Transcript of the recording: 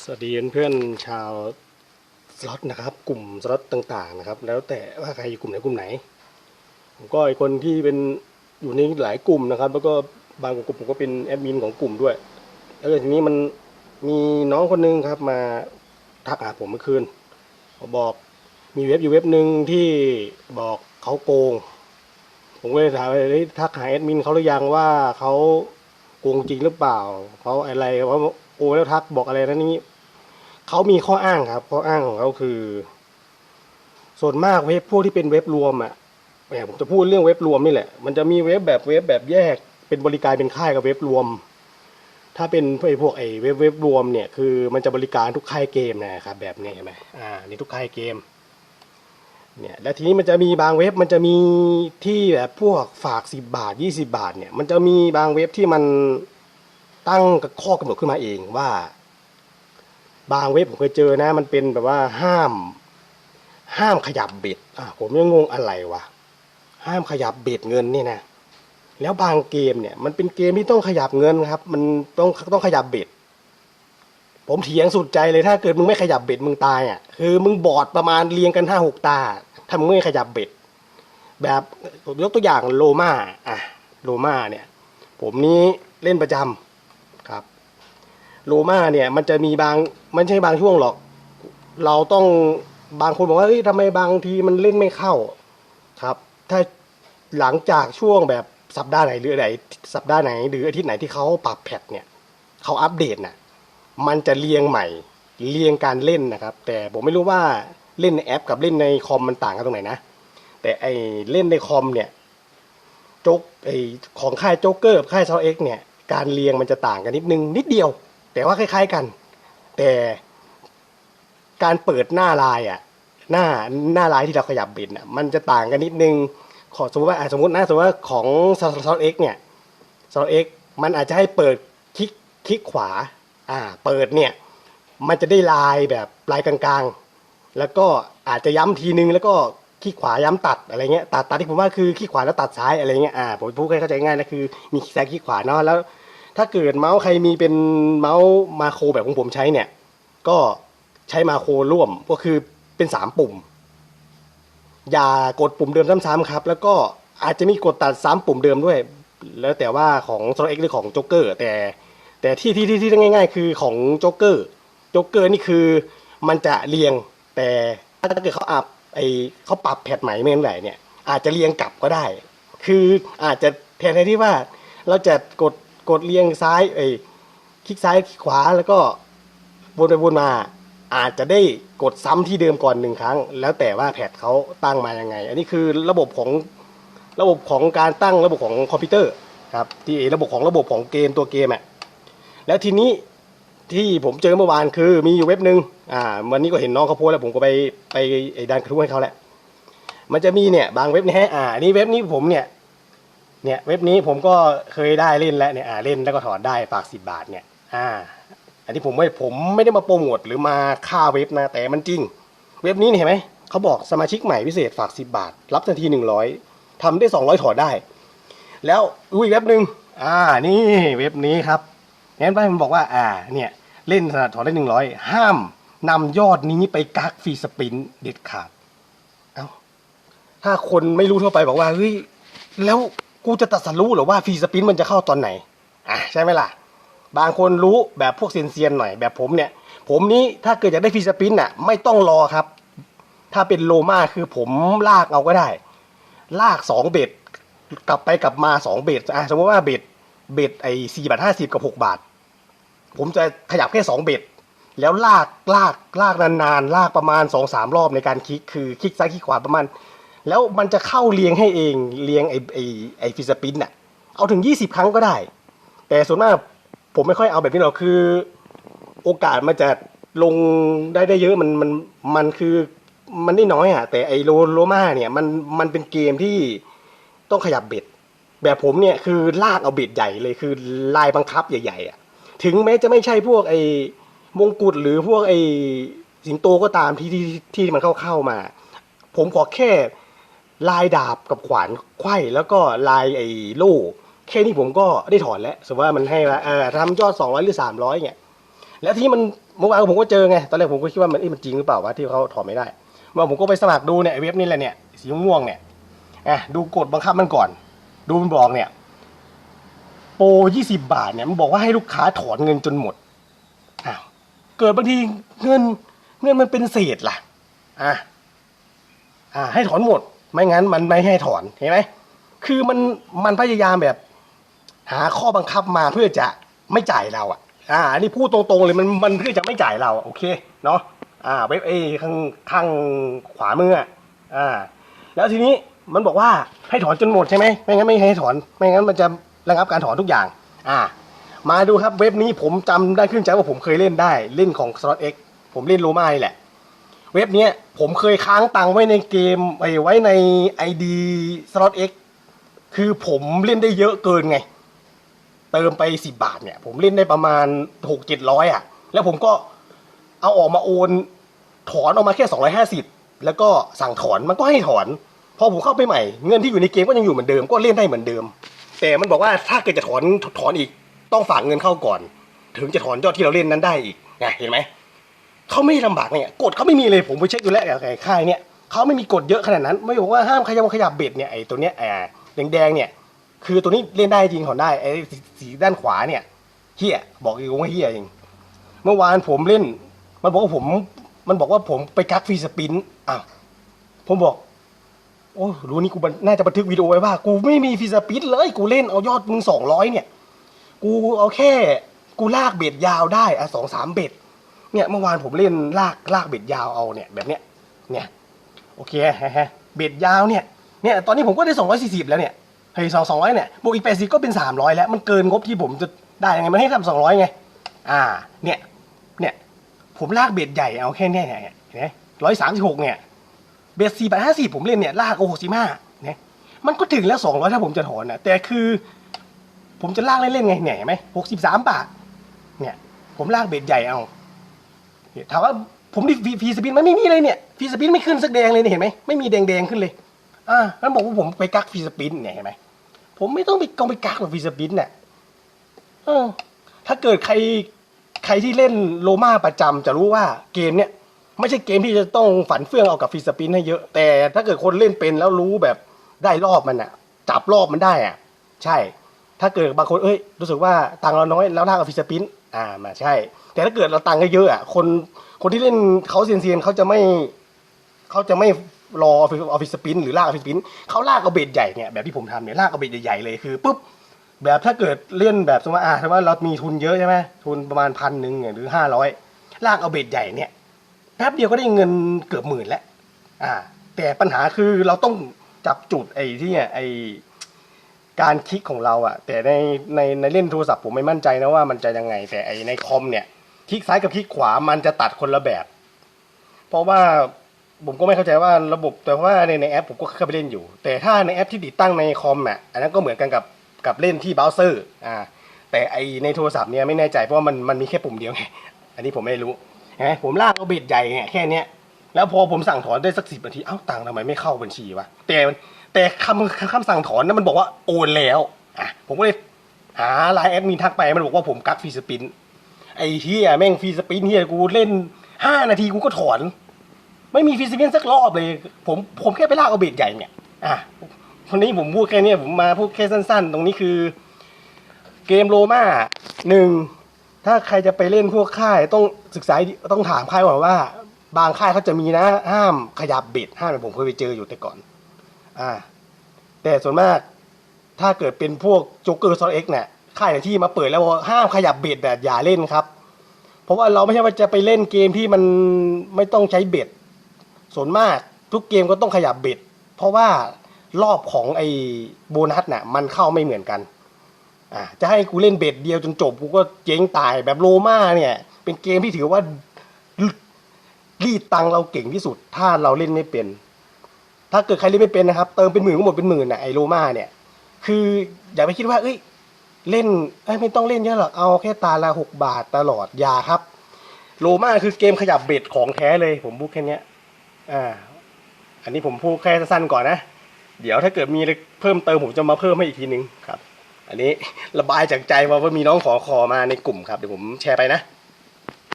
สวัสดีเพื่อนๆชาวสล็อตนะครับ กลุ่มสล็อตต่างๆนะครับ แล้วแต่ว่าใครอยู่กลุ่มไหนกลุ่มไหน ผมก็ไอคนที่เป็นอยู่ในหลายกลุ่มนะครับ แล้วก็บางกลุ่มผมก็เป็นแอดมินของกลุ่มด้วย แล้วทีนี้มันมีน้องคนนึงครับมาทักหาผมเมื่อคืนเขาบอกมีเว็บอยู่เว็บหนึ่งที่บอกเขาโกง ผมก็เลยถามเฮ้ยทักหาแอดมินเขาหรือยังว่าเขาโกงจริงหรือเปล่าเขาอะไรว่า โอ้แล้วทักบอกอะไรนะนี้เขามีข้ออ้างครับ ข้ออ้างของเขาคือ ส่วนมากเว็บพวกที่เป็นเว็บรวมอะแหมผมจะพูดเรื่องเว็บรวมนี่แหละ มันจะมีเว็บแบบเว็บแบบแยก เป็นบริการเป็นค่ายกับเว็บรวม ถ้าเป็นไอ้พวกไอ้เว็บเว็บรวมเนี่ยคือมันจะบริการทุกค่ายเกมนะครับแบบนี้เห็นไหมอ่านี่ทุกค่ายเกมเนี่ยแล้วทีนี้มันจะมีบางเว็บมันจะมีที่แบบพวกฝาก 10 บาท 20 บาทเนี่ยมันจะมีบางเว็บที่มัน ตั้งข้อกำหนดขึ้นมาเองว่า บางเว็บผมเคยเจอนะ มันเป็นแบบว่าห้าม ห้ามขยับเบ็ดอะผมยังงงอะไรวะห้ามขยับเบ็ดเงินนี่นะแล้วบางเกมเนี่ย มันเป็นเกมที่ต้องขยับเงินครับ มันต้องต้องขยับเบ็ดผมเถียงสุดใจเลยถ้าเกิดมึงไม่ขยับเบ็ดมึงตายอะคือมึงบอดประมาณเรียงกันห้าหกตาถ้ามึงไม่ขยับเบ็ดแบบยกตัวอย่างโลมาอะโลมาเนี่ย ผมนี้เล่นประจำครับ โลมาเนี่ยมันจะมีบางมันใช่บางช่วงหรอก เราต้องบางคนบอกว่าเฮ้ยทำไมบางทีมันเล่นไม่เข้าครับ ถ้าหลังจากช่วงแบบสัปดาห์ไหนหรือไหนสัปดาห์ไหน หรืออาทิตย์ไหนที่เขาปรับแพทเนี่ยเขาอัปเดตน่ะมันจะเรียงใหม่เรียงการเล่นนะครับ แต่ผมไม่รู้ว่าเล่นในแอป กับเล่นในคอมมันต่างกันตรงไหนนะแต่ไอเล่นในคอมเนี่ยโจ๊กไอของค่ายโจ๊กเกอร์กับค่ายซอเอ็กเนี่ยการเรียงมันจะต่างกันนิดนึงนิดเดียว แต่ว่าคล้าย ๆกัน แต่การเปิดหน้าลายอะ หน้าหน้าลายที่เราขยับบิดอะ มันจะต่างกันนิดนึง ขอสมมติว่าสมมตินะสมมติว่าของซอเอ็กเนี่ยซอเอ็กมันอาจจะให้เปิดคลิกคลิกขวา อ่า เปิดเนี่ย มันจะได้ลายแบบลายกลางๆ แล้วก็อาจจะย้ำทีนึงแล้วก็ขี้ขวาย้ำตัดอะไรเงี้ยตัดตัดที่ผมว่าคือขี้ขวาแล้วตัดซ้ายอะไรเงี้ยอ่าผมพูดให้เข้าใจง่ายนะคือมีขี้ซ้ายขี้ขวาเนาะแล้ว ถ้าเกิดเมาส์ใครมีเป็นเมาส์มาโครแบบของผมใช้เนี่ย ก็ใช้มาโครร่วมก็คือเป็นสามปุ่ม อย่ากดปุ่มเดิมซ้ำๆครับ แล้วก็อาจจะมีกดตัดซ้ำปุ่มเดิมด้วย แล้วแต่ว่าของ s โ x หรือของโจ๊กเกอร์แต่แต่ที่ที่ที่ที่ง่าย ๆ คือของโจ๊กเกอร์โจ๊กเกอร์นี่คือมันจะเรียงแต่ถ้าเกิดเขาอัพไอเขาปรับแพทใหม่เมื่อไหร่เนี่ยอาจจะเรียงกลับก็ได้ คืออาจจะแทนที่ว่าเราจะกด กดเรียงซ้ายไอยคลิกซ้ายคลิกขวาแล้วก็วนไปวนมา อาจจะได้กดซ้ำที่เดิมก่อนหนึ่งครั้ง แล้วแต่ว่าแพทเขาตั้งมายังไง อันนี้คือระบบของระบบของการตั้งระบบของคอมพิวเตอร์ครับที่ระบบของระบบของเกมตัวเกมอะแล้วทีนี้ที่ผมเจอเมื่อวานคือมีอยู่เว็บหนึ่งอ่าวันนี้ก็เห็นน้องเขาโพสแล้วผมก็ไปไปไอ้ดันกระทู้ให้เขาแหละ มันจะมีเนี่ยบางเว็บนะฮะอ่านี่เว็บนี้ผมเนี่ย เนี่ยเว็บนี้ผมก็เคยได้เล่นแล้วเนี่ยอ่าเล่นแล้วก็ถอดได้ฝากสิบบาทเนี่ยอ่าอันนี้ผมไม่ผมไม่ได้มาโปรโมทหรือมาฆ่าเว็บนะแต่มันจริง เว็บนี้เห็นไหมเขาบอกสมาชิกใหม่พิเศษฝากสิบบาท รับทันทีหนึ่งร้อยทำได้สองร้อยถอดได้ แล้วอุ้ยเว็บหนึ่งอ่านี่เว็บนี้ครับงั้นไปมันบอกว่าอ่าเนี่ยเล่นสนัดถอนได้หนึ่งร้อยห้ามนำยอดนี้ไปกักฟรีสปินเด็ดขาด เอ้า ถ้าคนไม่รู้ทั่วไปบอกว่า เฮ้ย แล้ว กูจะตัดสรู้หรือว่าฟรีสปินมันจะเข้าตอนไหน อะใช่ไหมล่ะ บางคนรู้แบบพวกเซียนๆหน่อยแบบผมเนี่ย ผมนี้ถ้าเกิดอยากได้ฟรีสปินอะ ไม่ต้องรอครับ ถ้าเป็นโลมาคือผมลากเอาก็ได้ ลากสองเบ็ดกลับไปกลับมาสองเบ็ดอะสมมติว่าเบ็ดเบ็ดไอ้สี่บาทห้าสิบกับหกบาท ผมจะขยับแค่สองเบ็ดแล้วลากลากลากนานๆ ลากประมาณสองสามรอบในการคลิกคือคลิกซ้ายคลิกขวาประมาณ แล้วมันจะเข้าเรียงให้เองเรียงไอ้ไอไอฟิสปินน่ะ เอาถึงยี่สิบครั้งก็ได้ แต่ส่วนมากผมไม่ค่อยเอาแบบนี้หรอกคือ โอกาสมันจะลงได้ได้เยอะมันมันมันคือมันได้น้อยอะ แต่ไอโลโลมาเนี่ยมันมันเป็นเกมที่ต้องขยับเบ็ด แบบผมเนี่ยคือลากเอาเบ็ดใหญ่เลยคือลายบังคับใหญ่ๆอะถึงแม้จะไม่ใช่พวกไอ้มงกุฎหรือพวกไอสิงโตก็ตามที่ที่ที่มันเข้าเข้ามา ผมขอแค่ ลายดาบกับขวานไขว้แล้วก็ลายไอ้โล่แค่นี้ผมก็ได้ถอนแล้วสมมติว่ามันให้ว่าเออทำยอดสองร้อยหรือสามร้อยเนี่ยแล้วที่มันเมื่อวานผมก็เจอไงตอนแรกผมก็คิดว่ามันเอ๊ะมันจริงหรือเปล่าวะที่เขาถอนไม่ได้เมื่อวานผมก็ไปสมัครดูเนี่ยเว็บนี่แหละเนี่ยสีม่วงเนี่ยอะดูกฎบังคับมันก่อน ดูมันบอกเนี่ย โปรยี่สิบาทเนี่ยมันบอกว่าให้ลูกค้าถอนเงินจนหมดอ้าวเกิดบางทีเงินเงินมันเป็นเศษล่ะอะอ่าให้ถอนหมด ไม่งั้นมันไม่ให้ถอนเห็นไหมคือมันมันพยายามแบบ หาข้อบังคับมาเพื่อจะไม่จ่ายเราอะ อ่าอันนี้พูดตรงๆเลยมันมันเพื่อจะไม่จ่ายเราโอเคเนาะอ่าเว็บเอข้างข้างขวามืออะอ่า แล้วทีนี้มันบอกว่าให้ถอนจนหมดใช่ไหมไม่งั้นไม่ให้ถอน ไม่งั้นมันจะระงับการถอนทุกอย่าง อ่า มาดูครับเว็บนี้ผมจำได้ขึ้นใจว่าผมเคยเล่นได้เล่นของ Slot X ผมเล่นโลมานี่แหละ เว็บเนี้ยผมเคยค้างตังไว้ในเกมไอ้ไว้ใน ID Slot X คือผมเล่นได้เยอะเกินไง เติมไปสิบาทเนี่ย ผมเล่นได้ประมาณหกเจ็ดร้อยอะ แล้วผมก็เอาออกมาโอน ถอนออกมาแค่สองร้อยห้าสิบแล้วก็สั่งถอนมันก็ให้ถอน พอผมเข้าไปใหม่ เงินที่อยู่ในเกมก็ยังอยู่เหมือนเดิม ก็เล่นได้เหมือนเดิม แต่มันบอกว่าถ้าเกิดจะถอนถอนอีก ต้องฝากเงินเข้าก่อน ถึงจะถอนยอดที่เราเล่นนั้นได้อีกไงเห็นไหม เขาไม่ลำบากเนี่ยกฎเขาไม่มีเลยผมไปเช็คดูแล้วไอ้ค่ายเนี่ยเขาไม่มีกฎเยอะขนาดนั้น ไม่บอกว่าห้ามขยับขยับเบ็ดเนี่ยไอ้ตัวเนี้ยอ่าแดงๆเนี่ยคือตัวนี้เล่นได้จริงถอนได้ไอ้สีด้านขวาเนี่ยเฮียบอกอีกว่าเฮียจริงเมื่อวานผมเล่น มันบอกว่าผม มันบอกว่าผมไปกักฟรีสปินอ้าวผมบอก โอ้รู้นี่กูน่าจะบันทึกวิดีโอไว้ว่า กูไม่มีฟรีสปินเลยกูเล่นเอายอดมึงสองร้อยเนี่ย กูเอาแค่ กูลากเบ็ดยาวได้อะสองสามเบ็ด เนี่ยเมื่อวานผมเล่นลากลากเบ็ดยาวเอาเนี่ยแบบเนี้ยเนี่ยโอเคฮะฮะเบ็ดยาวเนี่ยเนี่ยตอนนี้ผมก็ได้สองร้อยสี่สิบแล้วเนี่ยเฮ้ยสองสองร้อยเนี่ยบวกอีกแปดสิบก็เป็นสามร้อยแล้วมันเกินงบที่ผมจะได้ยังไงมันให้ทำสองร้อยไงอ่าเนี่ยเนี่ยผมลากเบ็ดใหญ่เอาแค่เนี้ยเนี่ยเห็นไหมร้อยสามสิบหกเนี่ยเบ็ดสี่บาทห้าสิบผมเล่นเนี่ยลากโอ้หกสิบห้าเนี่ยมันก็ถึงแล้วสองร้อยถ้าผมจะถอนนะแต่คือ ผมจะลากเล่นๆไงเนี่ยเห็นไหมหกสิบสามบาทเนี่ยผมลากเบ็ดใหญ่เอา ถามว่าผมดิฟีฟีสปินมันไม่มีเลยเนี่ยฟีสปินไม่ขึ้นสักแดงเลยเนี่ยเห็นไหมไม่มีแดงๆขึ้นเลยอ่าแล้วบอกว่าผมไปกักฟีสปินเนี่ยเห็นไหมผมไม่ต้องไปกองไปกักหรอกฟีสปินเนี่ยเออ ถ้าเกิดใครใครที่เล่นโลมาประจำจะรู้ว่าเกมเนี่ยไม่ใช่เกมที่จะต้องฝันเฟื่องเอากับฟีสปินให้เยอะ แต่ถ้าเกิดคนเล่นเป็นแล้วรู้แบบได้รอบมันอะจับรอบมันได้อะใช่ ถ้าเกิดบางคนเอ้ย รู้สึกว่าตังเราน้อยแล้วลากเอาฟีสปิน อ่ามาใช่ แต่ถ้าเกิดเราตังค์เยอะๆอะคนคนที่เล่นเขาเซียนๆเขาจะไม่เขาจะไม่รอออฟฟิศสปินหรือลากออฟฟิศสปินเขาลากเอาเบ็ดใหญ่เนี่ยแบบที่ผมทำเนี่ยลากเอาเบ็ดใหญ่ๆเลยคือปุ๊บแบบถ้าเกิดเล่นแบบสมมติว่าอ่าสมมติว่าเรามีทุนเยอะใช่ไหมทุนประมาณพันหนึ่งหรือห้าร้อยลากเอาเบ็ดใหญ่เนี่ยแป๊บเดียวก็ได้เงินเกือบหมื่นแล้วอ่า แต่ปัญหาคือเราต้องจับจุดไอ้ที่เนี่ยไอ้ การคลิกของเราอะแต่ในในในเล่นโทรศัพท์ผมไม่มั่นใจนะว่ามันจะยังไงแต่ไอในคอมเนี่ยคลิกซ้ายกับคลิกขวามันจะตัดคนละแบบ เพราะว่าผมก็ไม่เข้าใจว่าระบบแต่ว่าในในแอปผมก็เข้าไปเล่นอยู่ แต่ถ้าในแอปที่ติดตั้งในคอมอะอันนั้นก็เหมือนกันกับกับเล่นที่เบราว์เซอร์อ่าแต่ไอในโทรศัพท์เนี่ยไม่แน่ใจเพราะว่ามันมันมีแค่ปุ่มเดียวไงอันนี้ผมไม่รู้นไหมผมลากเอาเบ็ดใหญ่เนี่ยแค่เนี้ยแล้วพอผมสั่งถอนได้สักสิบนาทีเอ้าตังค์ทำไมไม่เข้าบัญชีวะแต่ แต่คำคำสั่งถอนนั้นมันบอกว่าโอนแล้วอะผมก็เลยหาไลน์แอดมินทักไปมันบอกว่าผมกักฟรีสปิน ไอ้เฮียแม่งฟรีสปินเฮียกูเล่นห้านาทีกูก็ถอน ไม่มีฟิสิกส์สักรอบเลย ผมผมแค่ไปลากเอาเบ็ดใหญ่เนี่ยอะวันนี้ผมพูดแค่นี้ผมมาพูดแค่สั้น ๆ ตรงนี้คือ เกมโรมาหนึ่งถ้าใครจะไปเล่นพวกค่ายต้องศึกษาต้องถามค่ายก่อนว่า บางค่ายเขาจะมีนะห้ามขยับเบ็ดห้ามผมเคยไปเจออยู่แต่ก่อน อ่า แต่ส่วนมากถ้าเกิดเป็นพวกจ๊กเกอร์ซอเอ็กเนี่ยค่ายที่มาเปิดแล้วห้ามขยับเบ็ดแบบอย่าเล่นครับ เพราะว่าเราไม่ใช่ว่าจะไปเล่นเกมที่มันไม่ต้องใช้เบ็ด ส่วนมากทุกเกมก็ต้องขยับเบ็ด เพราะว่ารอบของไอ้โบนัสน่ะมันเข้าไม่เหมือนกัน อ่าจะให้กูเล่นเบ็ดเดียวจนจบกูก็เจ๊งตายแบบโลมาเนี่ย เป็นเกมที่ถือว่ารีดตังเราเก่งที่สุด ถ้าเราเล่นไม่เป็น ถ้าเกิดใครเล่นไม่เป็นนะครับ เติมเป็นหมื่นก็หมดเป็นหมื่นนะไอโลมาเนี่ย คืออย่าไปคิดว่า เอ้ย เล่นเอ้ยไม่ต้องเล่นเยอะหรอก เอาแค่ตาละหกบาทตลอดอย่าครับโลมาคือเกมขยับเบ็ดของแท้เลย ผมพูดแค่นี้อ่า อันนี้ผมพูดแค่สั้นๆก่อนนะ เดี๋ยวถ้าเกิดมีเพิ่มเติมผมจะมาเพิ่มให้อีกทีนึงครับ อันนี้ระบายจากใจว่าว่ามีน้องขอคอมาในกลุ่มครับ เดี๋ยวผมแชร์ไปนะ